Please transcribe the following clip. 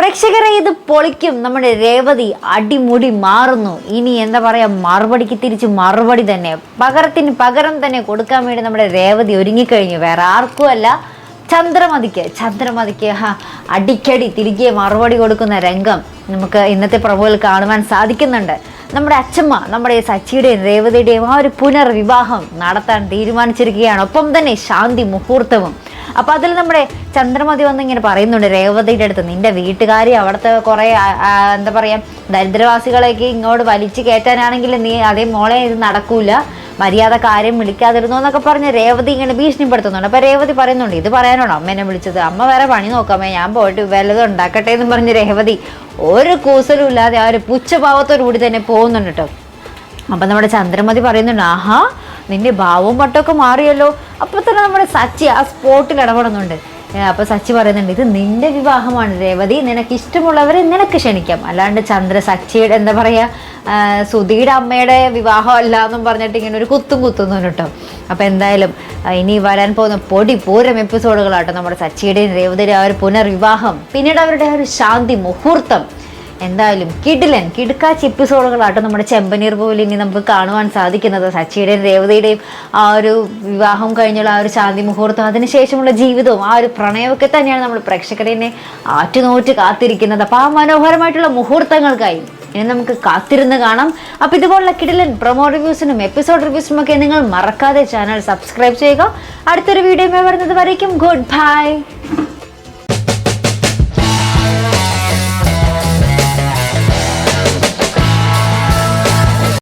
പ്രേക്ഷകരെ ഇത് പൊളിക്കും. നമ്മുടെ രേവതി അടിമുടി മാറുന്നു. ഇനി എന്താ പറയാ മറുപടിക്ക് തിരിച്ച് മറുപടി തന്നെ. പകരത്തിന് പകരം തന്നെ കൊടുക്കാൻ വേണ്ടി നമ്മുടെ രേവതി ഒരുങ്ങിക്കഴിഞ്ഞു. വേറെ ആർക്കുമല്ല ചന്ദ്രമതിക്ക്. ചന്ദ്രമതിക്ക് അടിക്കടി തിരികെ മറുപടി കൊടുക്കുന്ന രംഗം നമുക്ക് ഇന്നത്തെ പ്രഭുവിൽ കാണുവാൻ സാധിക്കുന്നുണ്ട്. നമ്മുടെ അച്ഛമ്മ നമ്മുടെ സച്ചിയുടെയും രേവതിയുടെയും ആ ഒരു പുനർവിവാഹം നടത്താൻ തീരുമാനിച്ചിരിക്കുകയാണ്. ഒപ്പം തന്നെ ശാന്തി മുഹൂർത്തവും. അപ്പൊ അതിൽ നമ്മുടെ ചന്ദ്രമതി വന്ന് ഇങ്ങനെ പറയുന്നുണ്ട് രേവതിയുടെ അടുത്ത് നിന്റെ വീട്ടുകാരി അവിടുത്തെ കുറെ എന്താ പറയാ ദരിദ്രവാസികളേക്ക് ഇങ്ങോട്ട് വലിച്ചു കയറ്റാനാണെങ്കിൽ നീ അതേ മോളെ ഇത് നടക്കൂല. മര്യാദ കാര്യം വിളിക്കാതിരുന്നു എന്നൊക്കെ പറഞ്ഞ് രേവതി ഇങ്ങനെ ഭീഷണിപ്പെടുത്തുന്നുണ്ട്. അപ്പൊ രേവതി പറയുന്നുണ്ട് ഇത് പറയാനാണോ? അമ്മേനെ വിളിച്ചത്. അമ്മ വേറെ പണി നോക്കാമേ ഞാൻ പോയിട്ട് വല്ലതും ഉണ്ടാക്കട്ടെ എന്ന് പറഞ്ഞ് രേവതി ഒരു കൂസലും ഇല്ലാതെ ആ ഒരു പുച്ഛഭാവത്തോടു കൂടി തന്നെ പോകുന്നുണ്ട് കേട്ടോ അപ്പം നമ്മുടെ ചന്ദ്രമതി പറയുന്നുണ്ട് ആഹാ നിന്റെ ഭാവവും പട്ടമൊക്കെ മാറിയല്ലോ. അപ്പോൾ തന്നെ നമ്മുടെ സച്ചി ആ സ്പോട്ടിൽ ഇടപെടുന്നുണ്ട്. അപ്പോൾ അപ്പൊ സച്ചി പറയുന്നുണ്ട് ഇത് നിന്റെ വിവാഹമാണ് രേവതി നിനക്ക് ഇഷ്ടമുള്ളവരെ നിനക്ക് ക്ഷണിക്കാം. അല്ലാണ്ട് ചന്ദ്ര സച്ചിയുടെ എന്താ പറയാ സുധിയുടെ അമ്മയുടെ വിവാഹം അല്ല എന്നും പറഞ്ഞിട്ട് ഇങ്ങനെ ഒരു കുത്തും കുത്തുന്നു കേട്ടോ. അപ്പൊ എന്തായാലും ഇനി വരാൻ പോകുന്ന പൊടി പൂരം എപ്പിസോഡുകളാട്ടോ നമ്മുടെ സച്ചിയുടെയും രേവതിയുടെ ആ ഒരു പുനർവിവാഹം. പിന്നീട് അവരുടെ ആ ഒരു ശാന്തി മുഹൂർത്തം. എന്തായാലും കിടിലൻ കിടുക്കാച്ച് എപ്പിസോഡുകളായിട്ട് നമ്മുടെ ചെമ്പനീർ പോലെ ഇനി നമുക്ക് കാണുവാൻ സാധിക്കുന്നത്. സച്ചിയുടെയും രേവതിയുടെയും ആ ഒരു വിവാഹം കഴിഞ്ഞുള്ള ആ ഒരു ശാന്തി മുഹൂർത്തം അതിനുശേഷമുള്ള ജീവിതവും ആ ഒരു പ്രണയമൊക്കെ തന്നെയാണ് നമ്മൾ പ്രേക്ഷകരെന്നെ ആറ്റുനോറ്റ് കാത്തിരിക്കുന്നത്. അപ്പോൾ ആ മനോഹരമായിട്ടുള്ള മുഹൂർത്തങ്ങൾക്കായി ഇനി നമുക്ക് കാത്തിരുന്ന് കാണാം. അപ്പം ഇതുപോലുള്ള കിടിലൻ പ്രൊമോ റിവ്യൂസിനും എപ്പിസോഡ് റിവ്യൂസിനും ഒക്കെ നിങ്ങൾ മറക്കാതെ ചാനൽ സബ്സ്ക്രൈബ് ചെയ്യുക. അടുത്തൊരു വീഡിയോ വരുന്നത് വരയ്ക്കും. Good bye